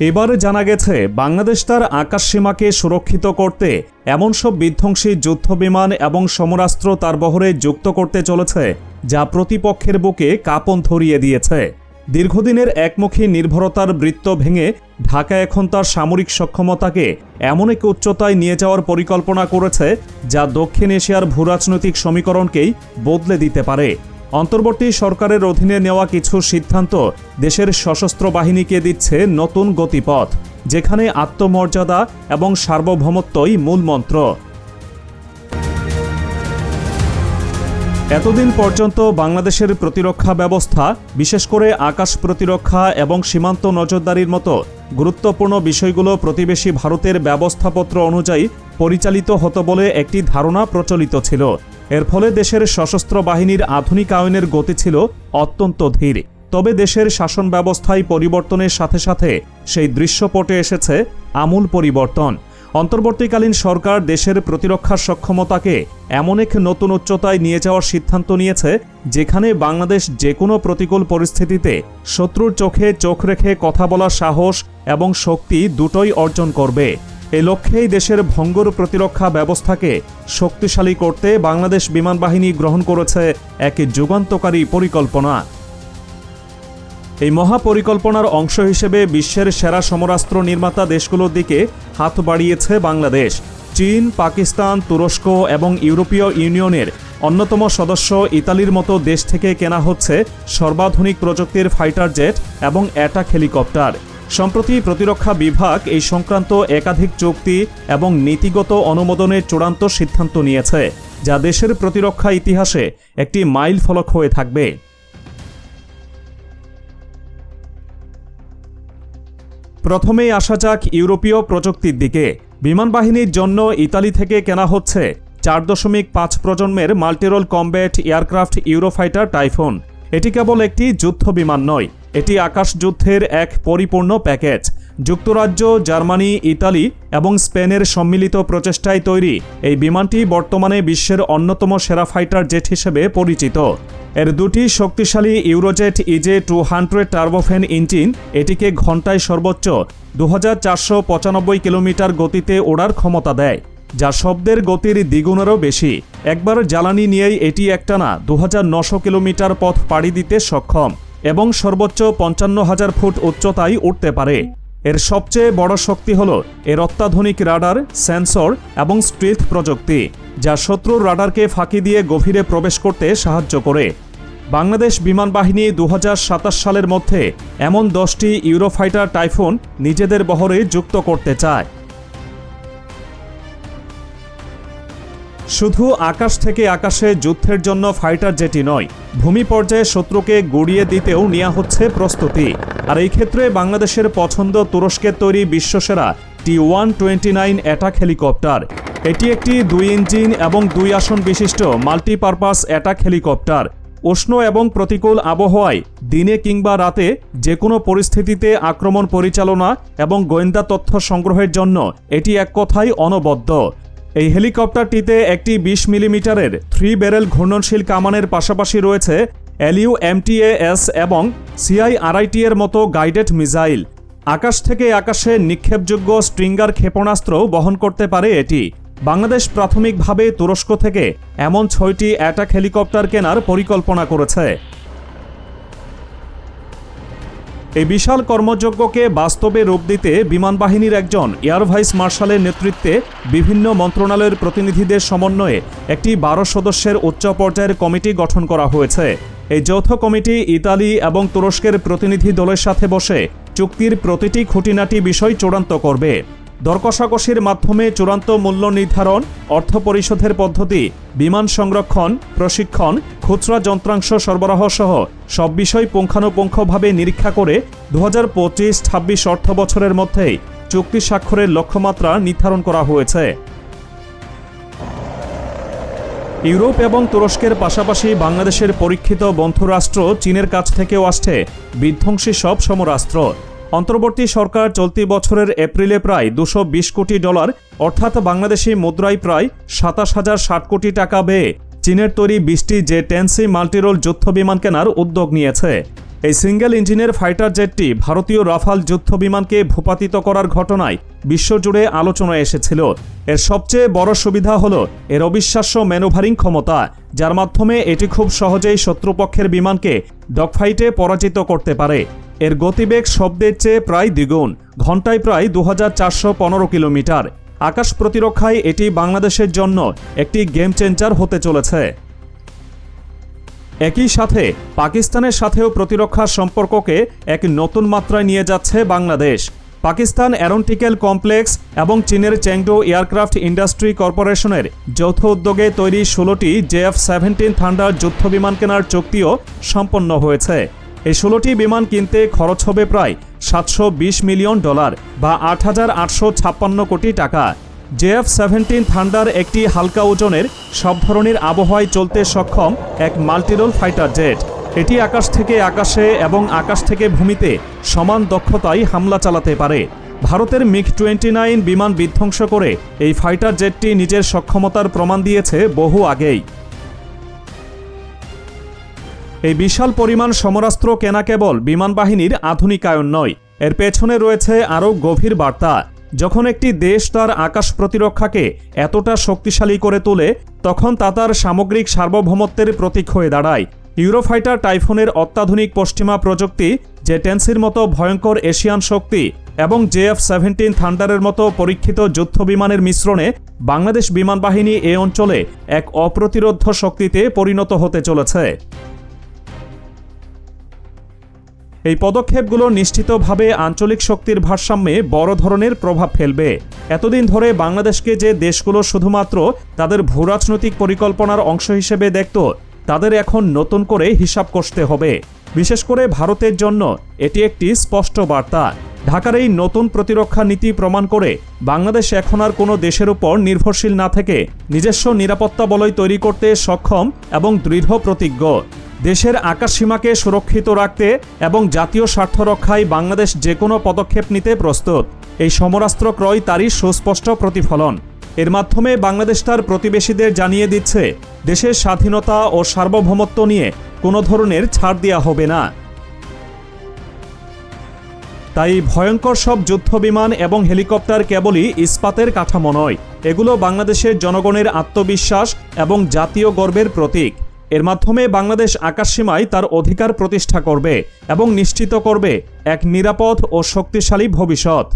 এবারে জানা গেছে, বাংলাদেশ তার আকাশসীমাকে সুরক্ষিত করতে এমন সব বিধ্বংসী যুদ্ধবিমান এবং সমরাস্ত্র তার বহরে যুক্ত করতে চলেছে, যা প্রতিপক্ষের বুকে কাঁপন ধরিয়ে দিয়েছে। দীর্ঘদিনের একমুখী নির্ভরতার বৃত্ত ভেঙে ঢাকা এখন তার সামরিক সক্ষমতাকে এমন এক উচ্চতায় নিয়ে যাওয়ার পরিকল্পনা করেছে, যা দক্ষিণ এশিয়ার ভূরাজনৈতিক সমীকরণকেই বদলে দিতে পারে। অন্তর্বর্তী সরকারের অধীনে নেওয়া কিছু সিদ্ধান্ত দেশের সশস্ত্র বাহিনীকে দিচ্ছে নতুন গতিপথ, যেখানে আত্মমর্যাদা এবং সার্বভৌমত্বই মূল মন্ত্র। এতদিন পর্যন্ত বাংলাদেশের প্রতিরক্ষা ব্যবস্থা, বিশেষ করে আকাশ প্রতিরক্ষা এবং সীমান্ত নজরদারির মতো গুরুত্বপূর্ণ বিষয়গুলো প্রতিবেশী ভারতের ব্যবস্থাপত্র অনুযায়ী পরিচালিত হতো বলে একটি ধারণা প্রচলিত ছিল। এর ফলে দেশের সশস্ত্র বাহিনীর আধুনিকায়নের গতি ছিল অত্যন্ত ধীর। তবে দেশের শাসন ব্যবস্থায় পরিবর্তনের সাথে সাথে সেই দৃশ্যপটে এসেছে আমূল পরিবর্তন। অন্তর্বর্তীকালীন সরকার দেশের প্রতিরক্ষা সক্ষমতাকে এমন এক নতুন উচ্চতায় নিয়ে যাওয়ার সিদ্ধান্ত নিয়েছে, যেখানে বাংলাদেশ যে কোনো প্রতিকূল পরিস্থিতিতে শত্রুর চোখে চোখ রেখে কথা বলার সাহস এবং শক্তি দুটোই অর্জন করবে। এ লক্ষ্যেই দেশের ভঙ্গুর প্রতিরক্ষা ব্যবস্থাকে শক্তিশালী করতে বাংলাদেশ বিমান বাহিনী গ্রহণ করেছে এক যুগান্তকারী পরিকল্পনা। এই মহাপরিকল্পনার অংশ হিসেবে বিশ্বের সেরা সমরাস্ত্র নির্মাতা দেশগুলোর দিকে হাত বাড়িয়েছে বাংলাদেশ। চীন, পাকিস্তান, তুরস্ক এবং ইউরোপীয় ইউনিয়নের অন্যতম সদস্য ইতালির মতো দেশ থেকে কেনা হচ্ছে সর্বাধুনিক প্রযুক্তির ফাইটার জেট এবং অ্যাটাক হেলিকপ্টার। সম্প্রতি প্রতিরক্ষা বিভাগ এই সংক্রান্ত একাধিক চুক্তি এবং নীতিগত অনুমোদনের চূড়ান্ত সিদ্ধান্ত নিয়েছে, যা দেশের প্রতিরক্ষা ইতিহাসে একটি মাইল ফলক হয়ে থাকবে। প্রথমেই আসা যাক ইউরোপীয় প্রযুক্তির দিকে। বিমান বাহিনীর জন্য ইতালি থেকে কেনা হচ্ছে চার দশমিক পাঁচ প্রজন্মের multirole combat aircraft Eurofighter Typhoon. এটি কেবল একটি যুদ্ধ বিমান নয় এটি আকাশ যুদ্ধের এক পরিপূর্ণ প্যাকেজ। যুক্তরাজ্য, জার্মানি, ইতালি এবং স্পেনের সম্মিলিত প্রচেষ্টায় তৈরি। এই বিমানটি বর্তমানে বিশ্বের অন্যতম সেরা ফাইটার জেট হিসেবে পরিচিত। এর দুটি শক্তিশালী Eurojet EJ two hundred turbofan engine, এটিকে ঘন্টায় সর্বোচ্চ দু হাজার চারশো পঁচানব্বই কিলোমিটার গতিতে ওড়ার ক্ষমতা দেয়, যা শব্দের গতির দ্বিগুণেরও বেশি। একবার জ্বালানি নিয়েই এটি একটানা দু কিলোমিটার পথ পাড়ি দিতে সক্ষম। এবং সর্বোচ্চ পঞ্চান্ন হাজার ফুট উচ্চতায় উঠতে পারে। এর সবচেয়ে বড় শক্তি হল এর অত্যাধুনিক রাডার, সেন্সর এবং স্ট্রিথ প্রযুক্তি, যা শত্রুর রাডারকে ফাঁকি দিয়ে গভীরে প্রবেশ করতে সাহায্য করে। বাংলাদেশ বিমান বাহিনী দু হাজার সাতাশ সালের মধ্যে এমন দশটি ইউরোফাইটার টাইফুন নিজেদের বহরে যুক্ত করতে চায়। শুধু আকাশ থেকে আকাশে যুদ্ধের জন্য ফাইটার জেটি নয়, ভূমি পর্যায়ে শত্রুকে গড়িয়ে দিতেও নেওয়া হচ্ছে প্রস্তুতি। আর এই ক্ষেত্রে বাংলাদেশের পছন্দ তুরস্কের তৈরি বিশ্বসেরা T one twenty nine attack helicopter. এটি একটি দুই ইঞ্জিন এবং দুই আসন বিশিষ্ট মাল্টিপারপাস অ্যাটাক হেলিকপ্টার। উষ্ণ এবং প্রতিকূল আবহাওয়ায় দিনে কিংবা রাতে যে কোনো পরিস্থিতিতে আক্রমণ পরিচালনা এবং গোয়েন্দা তথ্য সংগ্রহের জন্য এটি এক কথাই অনবদ্য। এই হেলিকপ্টারটিতে একটি বিশ মিলিমিটারের থ্রি ব্যারেল ঘূর্ণনশীল কামানের পাশাপাশি রয়েছে এলইউ এমটিএএস এবং সিআইআরআইটি এর মতো গাইডেড মিসাইল। আকাশ থেকে আকাশে নিক্ষেপযোগ্য স্ট্রিঙ্গার ক্ষেপণাস্ত্র বহন করতে পারে এটি। বাংলাদেশ প্রাথমিকভাবে তুরস্ক থেকে এমন ছয়টি অ্যাটাক হেলিকপ্টার কেনার পরিকল্পনা করেছে। এই বিশাল কর্মযজ্ঞকে বাস্তবে রূপ দিতে বিমান বাহিনীর একজন এয়ার ভাইস মার্শালের নেতৃত্বে বিভিন্ন মন্ত্রণালয়ের প্রতিনিধিদের সমন্বয়ে একটি বারো সদস্যের উচ্চ পর্যায়ের কমিটি গঠন করা হয়েছে। এই যৌথ কমিটি ইতালি এবং তুরস্কের প্রতিনিধি দলের সাথে বসে চুক্তির প্রতিটি খুঁটিনাটি বিষয় চূড়ান্ত করবে। দর কষাকষির মাধ্যমে চূড়ান্ত মূল্য নির্ধারণ, অর্থ পরিশোধের পদ্ধতি, বিমান সংরক্ষণ, প্রশিক্ষণ, খুচরা যন্ত্রাংশ সরবরাহ সহ সব বিষয় পুঙ্খানুপুঙ্খভাবে নিরীক্ষা করে দু হাজার পঁচিশ ছাব্বিশ অর্থ বছরের মধ্যেই চুক্তি স্বাক্ষরের লক্ষ্যমাত্রা নির্ধারণ করা হয়েছে। ইউরোপ এবং তুরস্কের পাশাপাশি বাংলাদেশের পরীক্ষিত বন্ধুরাষ্ট্র চীনের কাছ থেকেও আসছে বিধ্বংসী সব সমরাস্ত্র। অন্তর্বর্তী সরকার চলতি বছরের এপ্রিলে প্রায় দুশো কোটি ডলার, অর্থাৎ বাংলাদেশি মুদ্রায় প্রায় সাতাশ হাজার ষাট কোটি টাকা ব্যয়ে চীনের তৈরি বিশটি যে টেন্সি মাল্টিরোল যুদ্ধ বিমান কেনার উদ্যোগ নিয়েছে। এই সিঙ্গেল ইঞ্জিনের ফাইটার জেটটি ভারতীয় রাফাল যুদ্ধ বিমানকে ভূপাতিত করার ঘটনায় বিশ্বজুড়ে আলোচনায় এসেছিল। এর সবচেয়ে বড় সুবিধা হল এর অবিশ্বাস্য ম্যানোভারিং ক্ষমতা, যার মাধ্যমে এটি খুব সহজেই শত্রুপক্ষের বিমানকে ডগফাইটে পরাজিত করতে পারে। এর গতিবেগ শব্দের চেয়ে প্রায় দ্বিগুণ, ঘন্টায় প্রায় দু হাজার চারশো পনেরো কিলোমিটার। আকাশ প্রতিরক্ষায় এটি বাংলাদেশের জন্য একটি গেম চেঞ্জার হতে চলেছে। একই সাথে পাকিস্তানের সাথেও প্রতিরক্ষা সম্পর্ককে এক নতুন মাত্রায় নিয়ে যাচ্ছে বাংলাদেশ। পাকিস্তান অ্যারোনটিক্যাল কমপ্লেক্স এবং চীনের চ্যাংডো এয়ারক্রাফট ইন্ডাস্ট্রি কর্পোরেশনের যৌথ উদ্যোগে তৈরি ষোলোটি জেএফ সেভেন্টিন থান্ডার যুদ্ধ বিমান কেনার চুক্তিও সম্পন্ন হয়েছে। এই ষোলোটি বিমান কিনতে খরচ হবে প্রায় সাতশো বিশ মিলিয়ন ডলার বা আট হাজার আটশো ছাপ্পান্ন কোটি টাকা। জেএফ সেভেন্টিন থান্ডার একটি হালকা ওজনের সব ধরনের আবহাওয়ায় চলতে সক্ষম এক মাল্টিরোল ফাইটার জেট। এটি আকাশ থেকে আকাশে এবং আকাশ থেকে ভূমিতে সমান দক্ষতায় হামলা চালাতে পারে। ভারতের মিগ টোয়েন্টি নাইন বিমান বিধ্বংস করে এই ফাইটার জেটটি নিজের সক্ষমতার প্রমাণ দিয়েছে বহু আগেই। এই বিশাল পরিমাণ সমরাস্ত্র কেনা কেবল বিমান বাহিনীর আধুনিকায়ন নয়। এর পেছনে রয়েছে আরও গভীর বার্তা। যখন একটি দেশ তার আকাশ প্রতিরক্ষাকে এতটা শক্তিশালী করে তোলে, তখন তা তার সামগ্রিক সার্বভৌমত্বের প্রতীক হয়ে দাঁড়ায়। ইউরোফাইটার টাইফুনের অত্যাধুনিক পশ্চিমা প্রযুক্তি, জেটেন্সির মতো ভয়ঙ্কর এশিয়ান শক্তি এবং জেএফ সেভেন্টিন থান্ডারের মতো পরীক্ষিত যুদ্ধ বিমানের মিশ্রণে বাংলাদেশ বিমান বাহিনী এ অঞ্চলে এক অপ্রতিরোধ্য শক্তিতে পরিণত হতে চলেছে। এই পদক্ষেপগুলো নিশ্চিতভাবে আঞ্চলিক শক্তির ভারসাম্যে বড় ধরনের প্রভাব ফেলবে। এতদিন ধরে বাংলাদেশকে যে দেশগুলো শুধুমাত্র তাদের ভূরাজনৈতিক পরিকল্পনার অংশ হিসেবে দেখত তাদের এখন নতুন করে হিসাব কষতে হবে। বিশেষ করে ভারতের জন্য এটি একটি স্পষ্ট বার্তা। ঢাকার এই নতুন প্রতিরক্ষা নীতি প্রমাণ করে বাংলাদেশ এখন আর কোনো দেশের উপর নির্ভরশীল না থেকে নিজস্ব নিরাপত্তা বলয় তৈরি করতে সক্ষম এবং দৃঢ় প্রতিজ্ঞ। দেশের আকাশসীমাকে সুরক্ষিত রাখতে এবং জাতীয় স্বার্থ রক্ষায় বাংলাদেশ যে কোনো পদক্ষেপ নিতে প্রস্তুত। এই সমরাস্ত্র ক্রয় তারই সুস্পষ্ট প্রতিফলন। এর মাধ্যমে বাংলাদেশ তার প্রতিবেশীদের জানিয়ে দিচ্ছে, দেশের স্বাধীনতা ও সার্বভৌমত্ব নিয়ে কোনো ধরনের ছাড় দেওয়া হবে না। তাই ভয়ঙ্কর সব যুদ্ধবিমান এবং হেলিকপ্টার কেবলই ইস্পাতের কাঠামো নয়, এগুলো বাংলাদেশের জনগণের আত্মবিশ্বাস এবং জাতীয় গর্বের প্রতীক। এর মাধ্যমে বাংলাদেশ আকাশসীমায় তার অধিকার প্রতিষ্ঠা করবে এবং নিশ্চিত করবে এক নিরাপদ ও শক্তিশালী ভবিষ্যৎ।